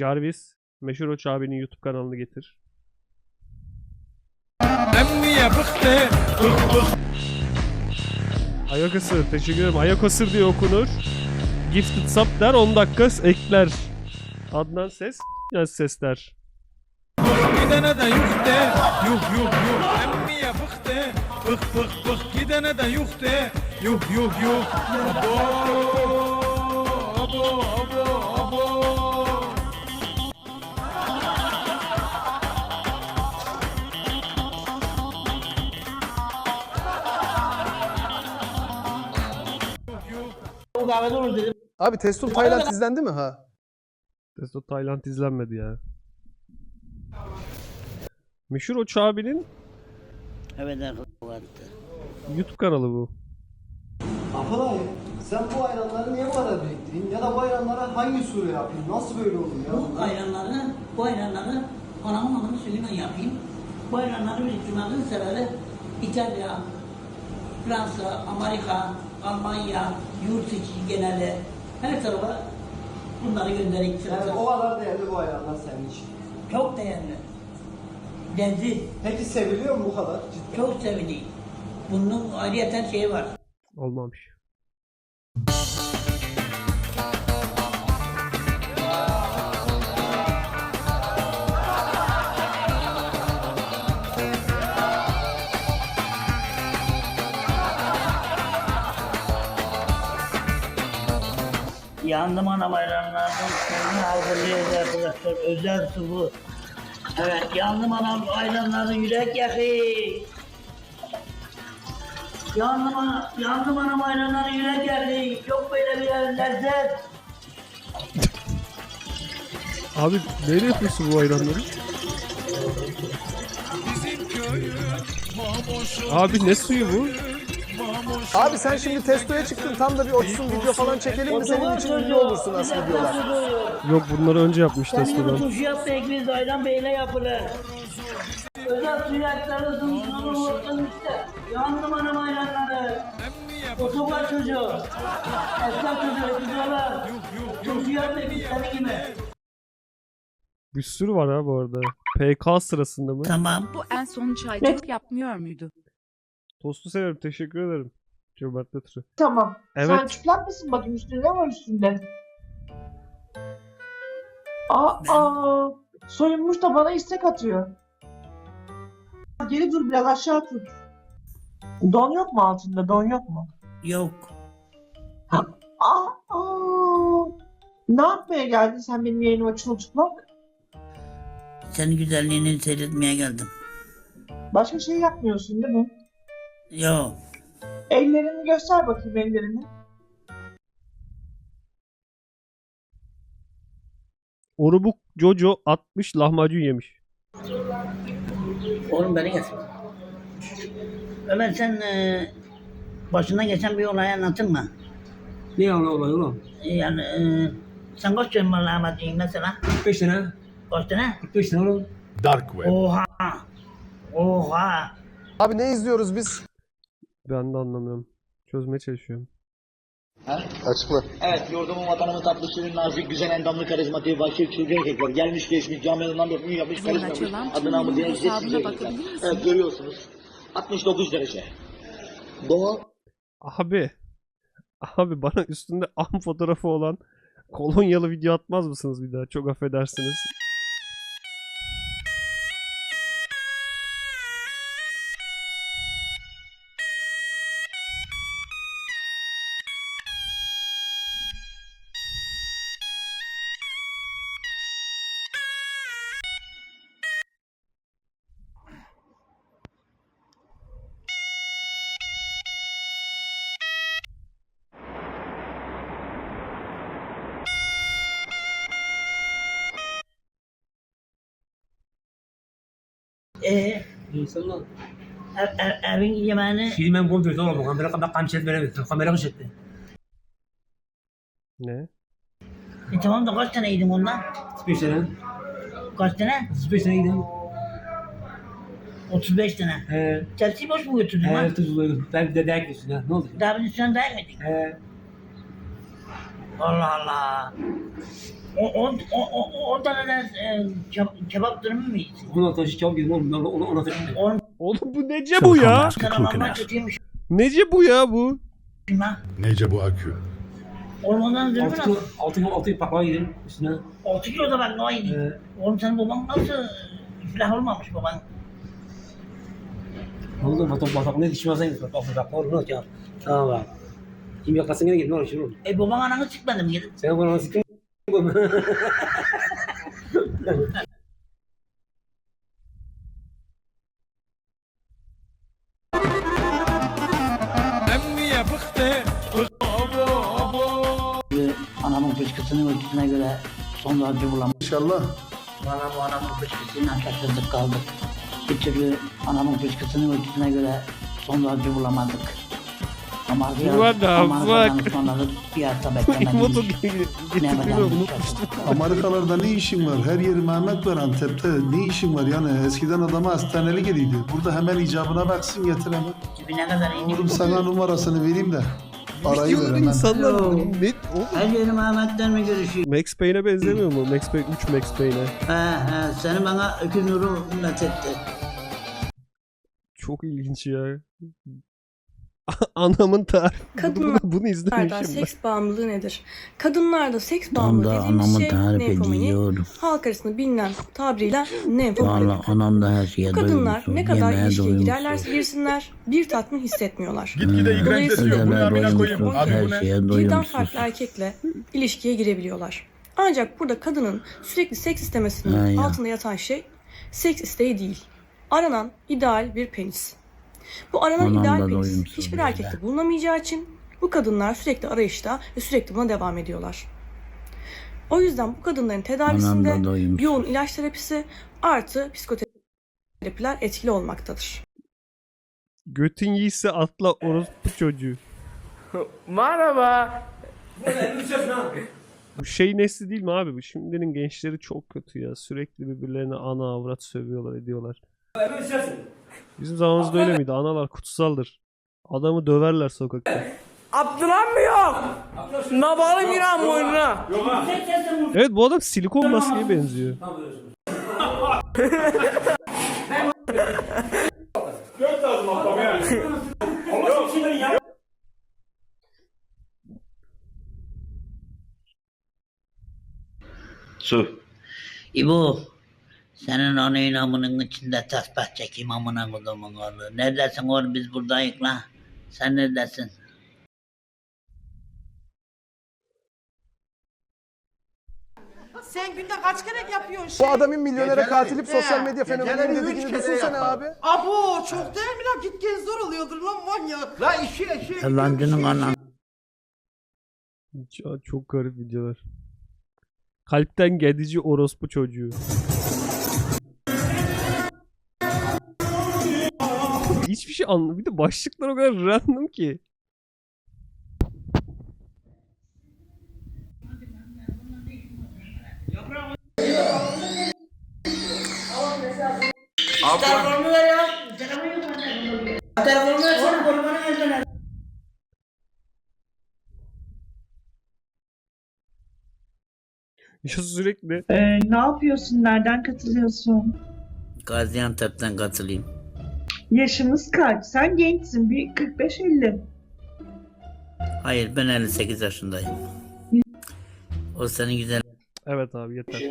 Jarvis, Meşhur Oç abinin YouTube kanalını getir. Bık bık. Ayak ısır. Teşekkür ederim. Ayak ısır diye okunur. Gifted sub der 10 dakika ekler. Adnan ses. Yani sesler. Gidene de yuh de. Yuh yuh yuh. Emmiye bıktı. Bık bık bık. Gidene de yuh de. Yuh yuh yuh. Abi Testum Tayland izlendi mi ha? Testo Tayland izlenmedi ya. Meşhur Oç abinin Evet arkadaşlar. YouTube kanalı bu. Afaday, sen bu ayranları niye bu kadar biriktirin? Ya da bu ayranlara hangi sure yapayım? Nasıl böyle olur ya? Bu ayranları, bu ayranları anamın anamın suyuyla yapayım. Bu ayranları Cuma'nın sebebi İtalya, Fransa, Amerika, Almanya, yurt içi genelde her tarafa bunları gönderip Yani o kadar değerli bu ayranlar senin için. Çok değerli. Lezzet, Peki seviliyor mu bu kadar? Cidden. çok sevdiğim. Bunun ayrıyeten şeyi var. Olmamış. Yandım ana bayramlardan suyunu hazırlıyoruz arkadaşlar. Özel su bu. Evet, yandım anam ayranları yürek yakı. Yandım ana, yandım anam ayranları yürek yakı. Çok böyle bir lezzet. Abi neyle yapıyorsun bu ayranları? Abi ne suyu bu? Abi sen şimdi Testo'ya çıktın tam da bir otursun video falan çekelim mi senin için ünlü olursun aslında diyorlar. Yok bunları önce yapmış Senin Testo'dan. turşu yapma ekmeğiz ayran beyle yapılır. Özel suyu aktarı zımzımı vurdun işte. Yandım anam ayranları. Otobar çocuğu. Esnaf çocuğu, güzeller. Turşu yapma ekmeğiz senin gibi. Bir sürü var ha bu arada. PK sırasında mı? Tamam. Bu en son çaycılık yapmıyor muydu? Tostu severim. Teşekkür ederim. Cömert Yatırı. Tamam. Sen Evet. çıplak mısın? Bakayım üstünde ne var üstünde? Aa, soyunmuş da bana istek atıyor. Geri dur biraz aşağı tut. Don yok mu altında? Don yok mu? Yok. Aa, aa. Ne yapmaya geldin sen benim yayınıma çılçıplak? Senin güzelliğini seyretmeye geldim. Başka şey yapmıyorsun değil mi? Yok. Ellerini göster bakayım ellerini. Orubuk Jojo 60 lahmacun yemiş. Oğlum beni getir. Ömer sen e, başından geçen bir olayı anlatın mı? Ne olay olay oğlum? Yani e, sen kaç dönüm lahmacun mesela? 45 tane. Kaç tane? 45 tane oğlum. Oha! Oha! Abi ne izliyoruz biz? Ben de anlamıyorum. Çözmeye çalışıyorum. Açıkla. Evet, yurdumun vatanımın tatlı suyun nazik, güzel, endamlı, karizmatik, başka çılgın erkekler. Gelmiş geçmiş, camialarından dört yapmış, Adını namı tüm diye size? Evet, görüyorsunuz. 69 derece. Doğal Abi. Abi bana üstünde am fotoğrafı olan kolonyalı video atmaz mısınız bir daha? Çok affedersiniz. E, İnsanlar. ev, ev, evin yemeğini Şimdi ben bunu verdi oğlum. Kamera kamera kamçet veremedim. Kamera kışıttı. Ne? e, tamam da kaç tane yedin ondan? 35 tane. Kaç tane? 35 tane gidelim. 35 tane. He. Tepsi boş mu götürdün He. lan? Tuzlu. Ben de dayak yiyorsun ya. Ne oldu? Daha bir üstüne dayak mı yedin? He. Allah Allah. O, o, o, o, orada neden e, kebap, kebap dürümü mü yedin? Ona taşı çabuk gidin oğlum. Ona, ona, ona taşı. Oğlum bu nece bu ya? Kötüymüş Nece bu ya bu? Nece bu akü? Oğlum ondan dürümü Altı kilo, nasıl? altı kilo, altı kilo baklava yedim üstüne. 6 kilo da ben ne yedin? Ee, Oğlum senin baban nasıl iflah olmamış baban? Oğlum batak batak ne dişime sen git. Batak batak oğlum ne olacak? Tamam bak. Şimdi yakasın gene ne olur şimdi oğlum. E baban ananı çıkmadı mı gidin? Sen bana nasıl kim? Emmiye bıktı. Anamın fıskısının ölçüsüne göre son darbe bulamadım. İnşallah. Valla bu anamın fıskısıyla şaşırdık kaldık. Bir türlü anamın fıskısının ölçüsüne göre son darbe bulamadık. The Amerika'dan beklemedik. getirdiğini unutmuştum. Amerikalarda ne işin var? Her yeri Mehmet var Antep'te. Ne işin var yani? Eskiden adama hastaneli geliydi. Burada hemen icabına baksın getir hemen. Cebine kadar indik. Oğlum sana numarasını vereyim de. Arayı ver hemen. insanlar ne? Oğlum, Her yeri Mehmet'ten mi görüşüyor? Max Payne'e benzemiyor mu? Max Payne 3 Max Payne'e. He he seni bana öküz nuru methetti. Çok ilginç ya. Anamın tarifi. Bunu, Kadınlar- bunu, bunu izlemişim seks bağımlılığı nedir? Kadınlarda seks bağımlılığı dediğimiz şey nefromani. Halk arasında bilinen tabiriyle nefromani. anam da her şeye Kadınlar ne kadar ilişkiye girerlerse girsinler bir tatmin hissetmiyorlar. Gitgide iğrençleşiyor. Dolayısıyla Bu ne amına koyayım? on Abi bu kere ne? birden farklı erkekle ilişkiye girebiliyorlar. Ancak burada kadının sürekli seks istemesinin altında yatan şey seks isteği değil. Aranan ideal bir penis. Bu aranan ideal penis hiçbir erkekte bulunamayacağı için bu kadınlar sürekli arayışta ve sürekli buna devam ediyorlar. O yüzden bu kadınların tedavisinde yoğun ilaç terapisi artı psikoterapiler etkili olmaktadır. Götün yiyse atla orospu çocuğu. Merhaba. Bu şey nesli değil mi abi? Bu şimdinin gençleri çok kötü ya. Sürekli birbirlerine ana avrat sövüyorlar ediyorlar. Bizim zamanımızda öyle miydi? Analar kutsaldır. Adamı döverler sokakta. Abdurrahman mı yok? Nabalı giren boynuna. Evet bu adam silikon maskeye benziyor. Su. İbo senin anayın amının içinde tasbih çekeyim amına kodumun oğlu. Neredesin oğlum biz buradayız la. Sen neredesin? Sen günde kaç kere yapıyorsun Bu adamın milyonere katilip sosyal medya fenomenleri dediğini düşünsene abi. Abo çok değil mi lan? Git gez zor oluyordur lan manyak. La işi işi. Yalancının ananı. Çok, çok garip videolar. Kalpten gedici orospu çocuğu. Hiçbir şey anlamıyorum. Bir de başlıklar o kadar random ki. Ya sürekli Ee, ne yapıyorsun? Nereden katılıyorsun? Gaziantep'ten katılayım. Yaşımız kaç? Sen gençsin. Bir 45-50. Hayır ben 58 yaşındayım. O senin güzel Evet abi yeter.